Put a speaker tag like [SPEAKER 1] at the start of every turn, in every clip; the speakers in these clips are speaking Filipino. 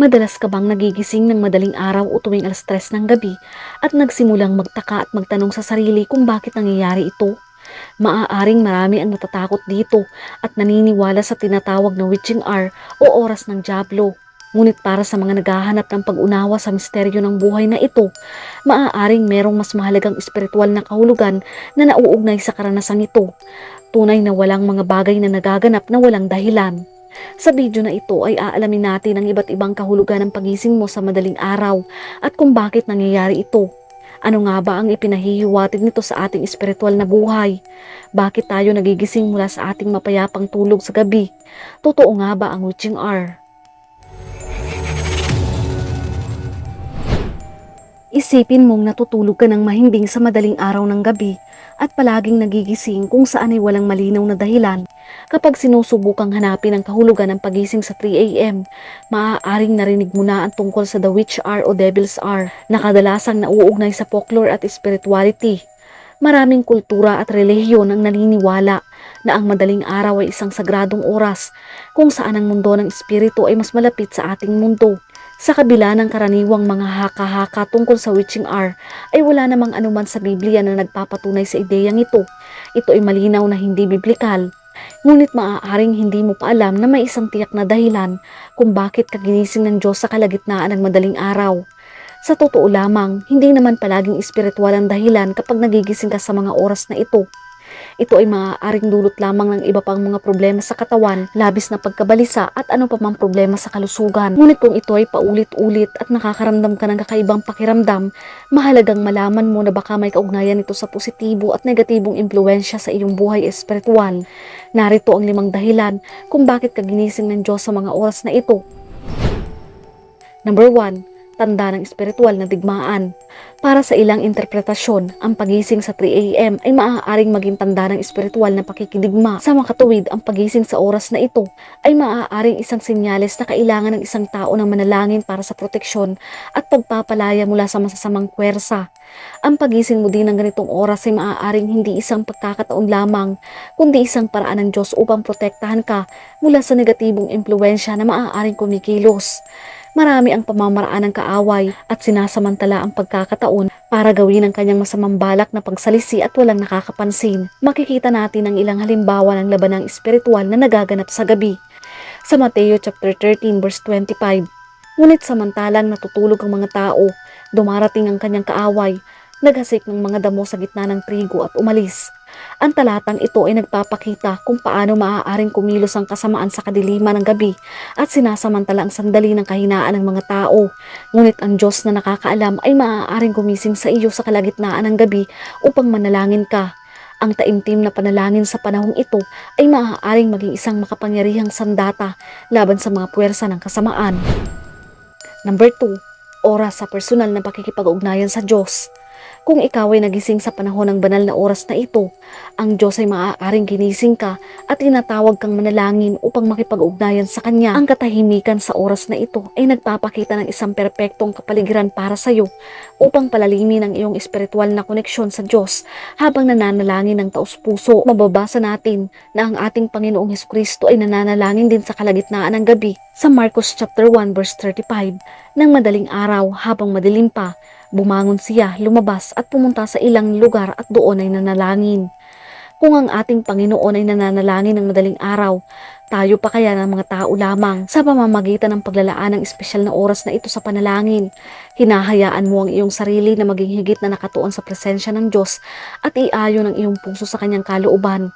[SPEAKER 1] Madalas ka bang nagigising ng madaling araw o tuwing alas tres ng gabi at nagsimulang magtaka at magtanong sa sarili kung bakit nangyayari ito? Maaaring marami ang natatakot dito at naniniwala sa tinatawag na witching hour o oras ng Diablo. Ngunit para sa mga naghahanap ng pag-unawa sa misteryo ng buhay na ito, maaaring merong mas mahalagang espiritual na kahulugan na nauugnay sa karanasang ito. Tunay na walang mga bagay na nagaganap na walang dahilan. Sa video na ito ay aalamin natin ang iba't ibang kahulugan ng pagising mo sa madaling araw at kung bakit nangyayari ito. Ano nga ba ang ipinahihiwatig nito sa ating espiritual na buhay? Bakit tayo nagigising mula sa ating mapayapang tulog sa gabi? Totoo nga ba ang witching hour? Isipin mong natutulog ka ng mahimbing sa madaling araw ng gabi at palaging nagigising kung saan ay walang malinaw na dahilan. Kapag sinusubukang hanapin ang kahulugan ng pagising sa 3 a.m., maaaring narinig mo na ang tungkol sa The Witch Hour o Devil's Hour na kadalasang nauugnay sa folklore at spirituality. Maraming kultura at relihiyon ang naniniwala na ang madaling araw ay isang sagradong oras kung saan ang mundo ng espiritu ay mas malapit sa ating mundo. Sa kabila ng karaniwang mga haka-haka tungkol sa witching hour, ay wala namang anuman sa Biblia na nagpapatunay sa ideyang ito. Ito ay malinaw na hindi biblikal. Ngunit maaaring hindi mo pa alam na may isang tiyak na dahilan kung bakit ka ginising ng Diyos sa kalagitnaan ng madaling araw. Sa totoo lamang, hindi naman palaging espiritual ang dahilan kapag nagigising ka sa mga oras na ito. Ito ay maaaring dulot lamang ng iba pang mga problema sa katawan, labis na pagkabalisa at ano pa mang problema sa kalusugan. Ngunit kung ito ay paulit-ulit at nakakaramdam ka ng kakaibang pakiramdam, mahalagang malaman mo na baka may kaugnayan ito sa positibo at negatibong impluensya sa iyong buhay espiritual. Narito ang limang dahilan kung bakit ka ginising ng Diyos sa mga oras na ito. Number 1 tanda ng espiritual na digmaan. Para sa ilang interpretasyon, ang pagising sa 3 a.m. ay maaaring maging tanda ng espiritual na pakikidigma. Sa makatuwid, ang pagising sa oras na ito ay maaaring isang senyales na kailangan ng isang tao ng manalangin para sa proteksyon at pagpapalaya mula sa masasamang kwersa. Ang pagising mo din ng ganitong oras ay maaaring hindi isang pagkakataon lamang, kundi isang paraan ng Diyos upang protektahan ka mula sa negatibong impluensya na maaaring kumikilos. Marami ang pamamaraan ng kaaway at sinasamantala ang pagkakataon para gawin ang kanyang masamang balak na pagsalisi at walang nakakapansin. Makikita natin ang ilang halimbawa ng labanang espiritual na nagaganap sa gabi. Sa Mateo chapter 13 verse 25, Ngunit samantalang natutulog ang mga tao, dumarating ang kanyang kaaway, naghasik ng mga damo sa gitna ng trigo at umalis. Ang talatang ito ay nagpapakita kung paano maaaring kumilos ang kasamaan sa kadiliman ng gabi at sinasamantala ang sandali ng kahinaan ng mga tao. Ngunit ang Diyos na nakakaalam ay maaaring gumising sa iyo sa kalagitnaan ng gabi upang manalangin ka. Ang taimtim na panalangin sa panahong ito ay maaaring maging isang makapangyarihang sandata laban sa mga puwersa ng kasamaan. Number 2. Oras sa personal na pakikipag-ugnayan sa Diyos. Kung ikaw ay nagising sa panahon ng banal na oras na ito, ang Diyos ay maaaring ginising ka at tinatawag kang manalangin upang makipag-ugnayan sa Kanya. Ang katahimikan sa oras na ito ay nagpapakita ng isang perpektong kapaligiran para sa iyo upang palalimin ang iyong espiritual na koneksyon sa Diyos habang nananalangin ng taus-puso. Mababasa natin na ang ating Panginoong Heso Kristo ay nananalangin din sa kalagitnaan ng gabi sa Marcos chapter 1 verse 35 ng madaling araw habang madilim pa Bumangon siya, lumabas at pumunta sa ilang lugar at doon ay nanalangin. Kung ang ating Panginoon ay nananalangin ng madaling araw, tayo pa kaya ng mga tao lamang sa pamamagitan ng paglalaan ng espesyal na oras na ito sa panalangin. Hinahayaan mo ang iyong sarili na maging higit na nakatuon sa presensya ng Diyos at iayon ang iyong puso sa kanyang kalooban.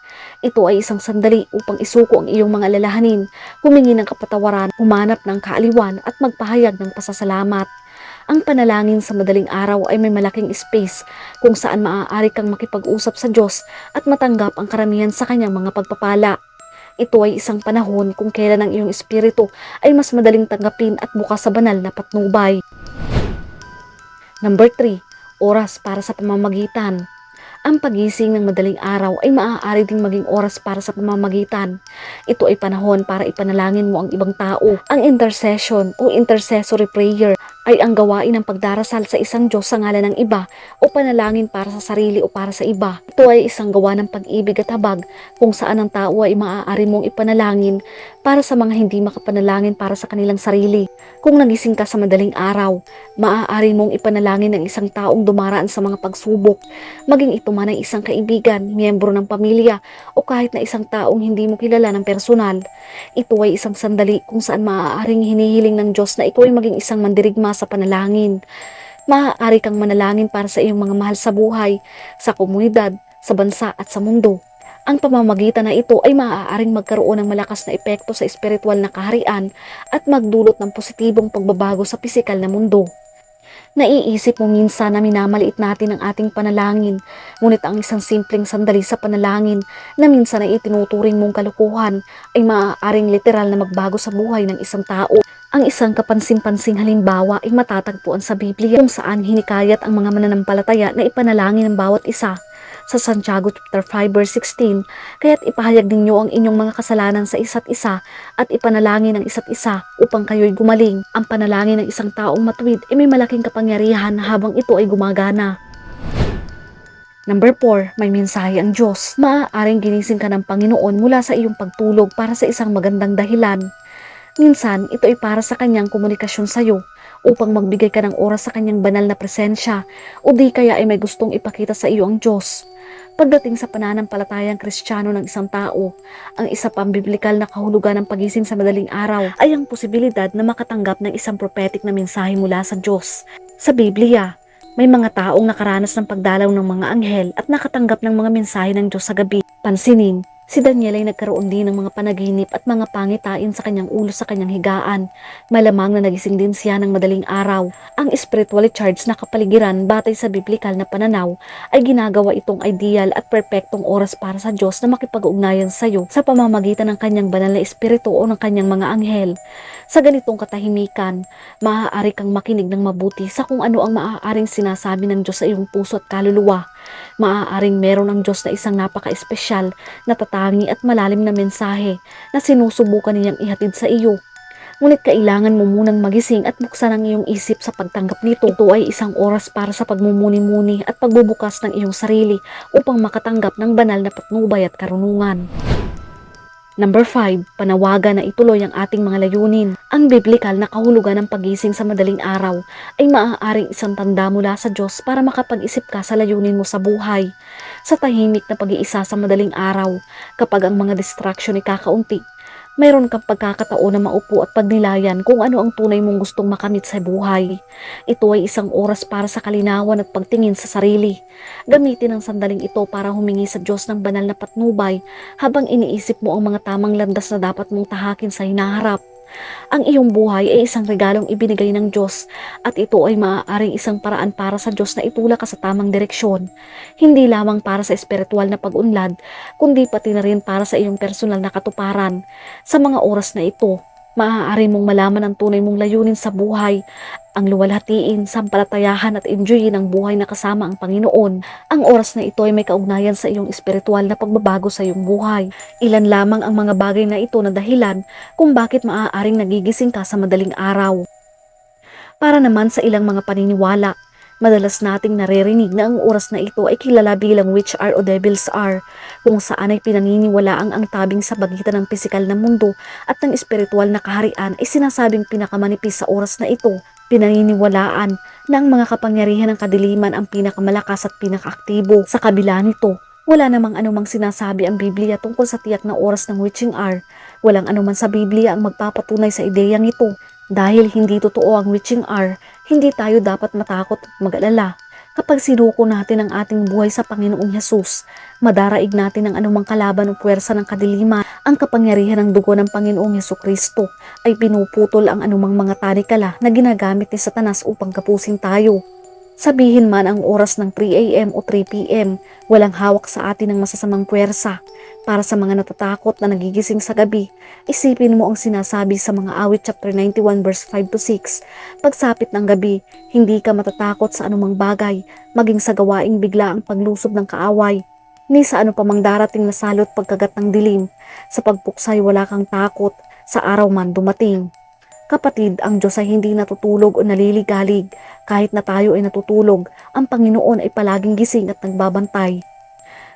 [SPEAKER 1] Ito ay isang sandali upang isuko ang iyong mga lalahanin, humingi ng kapatawaran, humanap ng kaaliwan at magpahayag ng pasasalamat. Ang panalangin sa madaling araw ay may malaking space kung saan maaari kang makipag-usap sa Diyos at matanggap ang karamihan sa kanyang mga pagpapala. Ito ay isang panahon kung kailan ang iyong espiritu ay mas madaling tanggapin at bukas sa banal na patnubay. Number 3. Oras para sa pamamagitan. Ang pagising ng madaling araw ay maaari ding maging oras para sa pamamagitan. Ito ay panahon para ipanalangin mo ang ibang tao. Ang intercession o intercessory prayer ay ang gawain ng pagdarasal sa isang Diyos sa ngalan ng iba o panalangin para sa sarili o para sa iba. Ito ay isang gawa ng pag-ibig at habag kung saan ang tao ay maaari mong ipanalangin para sa mga hindi makapanalangin para sa kanilang sarili. Kung nagising ka sa madaling araw, maaari mong ipanalangin ng isang taong dumaraan sa mga pagsubok, maging ito man ay isang kaibigan, miyembro ng pamilya o kahit na isang taong hindi mo kilala ng personal. Ito ay isang sandali kung saan maaaring hinihiling ng Diyos na ikaw ay maging isang mandirigma sa panalangin. Maaari kang manalangin para sa iyong mga mahal sa buhay, sa komunidad, sa bansa at sa mundo. Ang pamamagitan na ito ay maaaring magkaroon ng malakas na epekto sa espiritual na kaharian at magdulot ng positibong pagbabago sa pisikal na mundo. Naiisip mo minsan na minamaliit natin ang ating panalangin, ngunit ang isang simpleng sandali sa panalangin na minsan ay itinuturing mong kalukuhan ay maaaring literal na magbago sa buhay ng isang tao. Ang isang kapansin-pansing halimbawa ay matatagpuan sa Biblia kung saan hinikayat ang mga mananampalataya na ipanalangin ng bawat isa sa Santiago chapter 5 verse 16, kaya't ipahayag ninyo ang inyong mga kasalanan sa isa't isa at ipanalangin ng isa't isa upang kayo'y gumaling. Ang panalangin ng isang taong matuwid ay may malaking kapangyarihan habang ito ay gumagana. Number 4, may mensahe ang Diyos. Maaaring ginising ka ng Panginoon mula sa iyong pagtulog para sa isang magandang dahilan. Minsan, ito ay para sa kanyang komunikasyon sa iyo upang magbigay ka ng oras sa kanyang banal na presensya o di kaya ay may gustong ipakita sa iyo ang Diyos. Pagdating sa pananampalatayang kristyano ng isang tao, ang isa pang biblikal na kahulugan ng pagising sa madaling araw ay ang posibilidad na makatanggap ng isang prophetic na mensahe mula sa Diyos. Sa Biblia, may mga taong nakaranas ng pagdalaw ng mga anghel at nakatanggap ng mga mensahe ng Diyos sa gabi. Pansinin, Si Daniel ay nagkaroon din ng mga panaginip at mga pangitain sa kanyang ulo sa kanyang higaan. Malamang na nagising din siya ng madaling araw. Ang spiritually charged na kapaligiran batay sa biblikal na pananaw ay ginagawa itong ideal at perpektong oras para sa Diyos na makipag-ugnayan sa iyo sa pamamagitan ng kanyang banal na espiritu o ng kanyang mga anghel. Sa ganitong katahimikan, maaari kang makinig ng mabuti sa kung ano ang maaaring sinasabi ng Diyos sa iyong puso at kaluluwa. Maaaring meron ang Diyos na isang napaka-espesyal, natatangi at malalim na mensahe na sinusubukan niyang ihatid sa iyo. Ngunit kailangan mo munang magising at buksan ang iyong isip sa pagtanggap nito. Ito ay isang oras para sa pagmumuni-muni at pagbubukas ng iyong sarili upang makatanggap ng banal na patnubay at karunungan. Number 5, panawagan na ituloy ang ating mga layunin. Ang biblikal na kahulugan ng pagising sa madaling araw ay maaaring isang tanda mula sa Diyos para makapag-isip ka sa layunin mo sa buhay. Sa tahimik na pag-iisa sa madaling araw, kapag ang mga distraction ay kakaunti, mayroon kang pagkakataon na maupo at pagnilayan kung ano ang tunay mong gustong makamit sa buhay. Ito ay isang oras para sa kalinawan at pagtingin sa sarili. Gamitin ang sandaling ito para humingi sa Diyos ng banal na patnubay habang iniisip mo ang mga tamang landas na dapat mong tahakin sa hinaharap. Ang iyong buhay ay isang regalong ibinigay ng Diyos at ito ay maaaring isang paraan para sa Diyos na itulak ka sa tamang direksyon. Hindi lamang para sa espiritual na pag-unlad, kundi pati na rin para sa iyong personal na katuparan. Sa mga oras na ito, maaari mong malaman ang tunay mong layunin sa buhay, ang luwalhatiin, sampalatayahan at enjoyin ang buhay na kasama ang Panginoon. Ang oras na ito ay may kaugnayan sa iyong espiritual na pagbabago sa iyong buhay. Ilan lamang ang mga bagay na ito na dahilan kung bakit maaaring nagigising ka sa madaling araw. Para naman sa ilang mga paniniwala, madalas nating naririnig na ang oras na ito ay kilala bilang witch hour o devil's hour, kung saan ay pinaniniwalaang ang tabing sa bagitan ng pisikal na mundo at ng espiritual na kaharian ay sinasabing pinakamanipis sa oras na ito. Pinaniniwalaan na ang mga kapangyarihan ng kadiliman ang pinakamalakas at pinakaaktibo. Sa kabila nito, wala namang anumang sinasabi ang Biblia tungkol sa tiyak na oras ng witching hour. Walang anuman sa Biblia ang magpapatunay sa ideyang ito. Dahil hindi totoo ang witching hour, hindi tayo dapat matakot at mag-alala. Kapag sinuko natin ang ating buhay sa Panginoong Yesus, madaraig natin ang anumang kalaban o puwersa ng kadiliman. Ang kapangyarihan ng dugo ng Panginoong Yesu Kristo ay pinuputol ang anumang mga tanikala na ginagamit ni Satanas upang kapusin tayo. Sabihin man ang oras ng 3 a.m. o 3 p.m., walang hawak sa atin ng masasamang puwersa. Para sa mga natatakot na nagigising sa gabi, isipin mo ang sinasabi sa mga awit chapter 91 verse 5 to 6. Pagsapit ng gabi, hindi ka matatakot sa anumang bagay, maging sa gawaing bigla ang paglusob ng kaaway. Ni sa ano pa darating na salot pagkagat ng dilim, sa pagpuksay wala kang takot, sa araw man dumating. Kapatid, ang Diyos ay hindi natutulog o naliligalig. Kahit na tayo ay natutulog, ang Panginoon ay palaging gising at nagbabantay.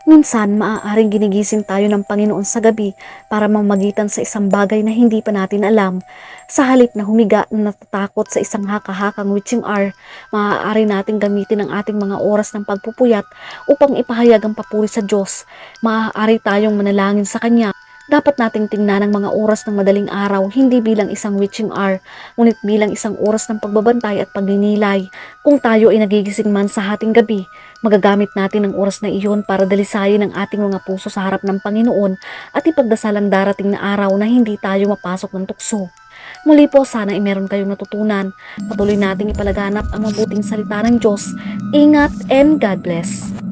[SPEAKER 1] Minsan, maaaring ginigising tayo ng Panginoon sa gabi para mamagitan sa isang bagay na hindi pa natin alam. Sa halip na humiga na natatakot sa isang haka-hakang witching hour, maaari nating gamitin ang ating mga oras ng pagpupuyat upang ipahayag ang papuri sa Diyos. Maaari tayong manalangin sa Kanya. Dapat nating tingnan ang mga oras ng madaling araw hindi bilang isang witching hour, ngunit bilang isang oras ng pagbabantay at pagninilay. Kung tayo ay nagigising man sa hating gabi, magagamit natin ang oras na iyon para dalisayin ang ating mga puso sa harap ng Panginoon at ipagdasal ang darating na araw na hindi tayo mapasok ng tukso. Muli po, sana ay meron kayong natutunan. Patuloy nating ipalaganap ang mabuting salita ng Diyos. Ingat and God bless.